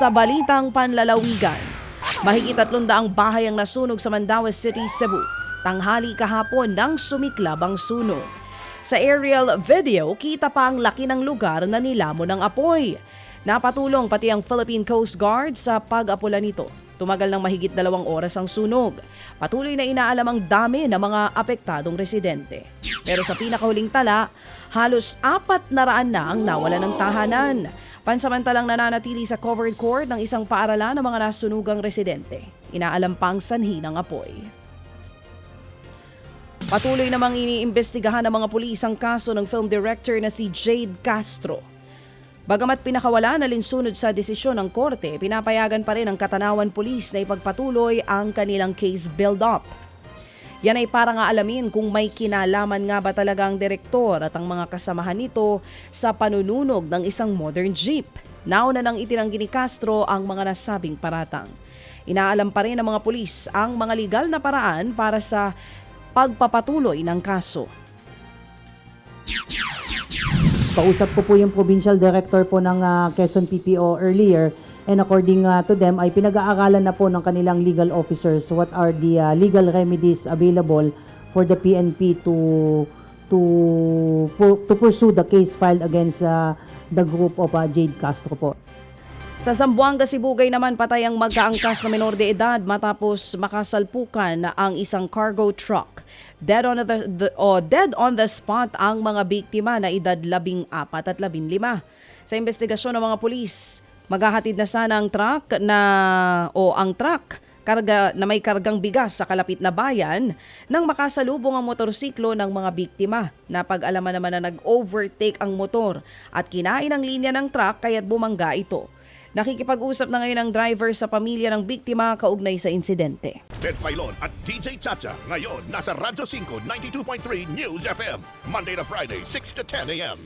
Sa balitang panlalawigan, mahigit 300 bahay ang nasunog sa Mandaue City, Cebu. Tanghali kahapon nang sumiklab ang sunog. Sa aerial video, kita pa ang laki ng lugar na nilamon ng apoy. Napatulong pati ang Philippine Coast Guard sa pag-apula nito. Tumagal ng mahigit dalawang oras ang sunog. Patuloy na inaalam ang dami ng mga apektadong residente. Pero sa pinakahuling tala, halos apat na raan na ang nawala ng tahanan. Pansamantalang nananatili sa covered court ng isang paaralan ng mga nasunugang residente. Inaalam pa ang sanhi ng apoy. Patuloy namang iniimbestigahan ng mga pulis ang kaso ng film director na si Jade Castro. Bagamat pinakawala na linsunod sa desisyon ng korte, pinapayagan pa rin ng Katanawan Police na ipagpatuloy ang kanilang case build-up. Yan ay para nga alamin kung may kinalaman nga ba talaga ang direktor at ang mga kasamahan nito sa panununog ng isang modern jeep. Nauna nang itinanggi ni Castro ang mga nasabing paratang. Inaalam pa rin ng mga pulis ang mga legal na paraan para sa pagpapatuloy ng kaso. Kausap ko po yung provincial director po ng ah, Quezon PPO earlier and according ah, to them ay pinag-aaralan na po ng kanilang legal officers what are the ah, legal remedies available for the PNP to to to pursue the case filed against ah, the group of ah, Jade Castro po. Sa Zamboanga, Sibugay naman patay ang magkaangkas na menor de edad matapos makasalpukan ang isang cargo truck. Dead on the, the- oh, dead on the spot ang mga biktima na edad labing apat at labing lima. Sa investigasyon ng mga pulis, maghahatid na sana ang truck na o ang truck karga na may kargang bigas sa kalapit na bayan nang makasalubong ang motorsiklo ng mga biktima. Napag-alaman naman na nag-overtake ang motor at kinain ang linya ng truck kaya't bumangga ito. Nakikipag-usap na ngayon ang driver sa pamilya ng biktima kaugnay sa insidente. Ted Filon at DJ Chacha. Ngayon, nasa Radyo 5, 92.3 News FM. Monday to Friday, 6 to 10 a.m.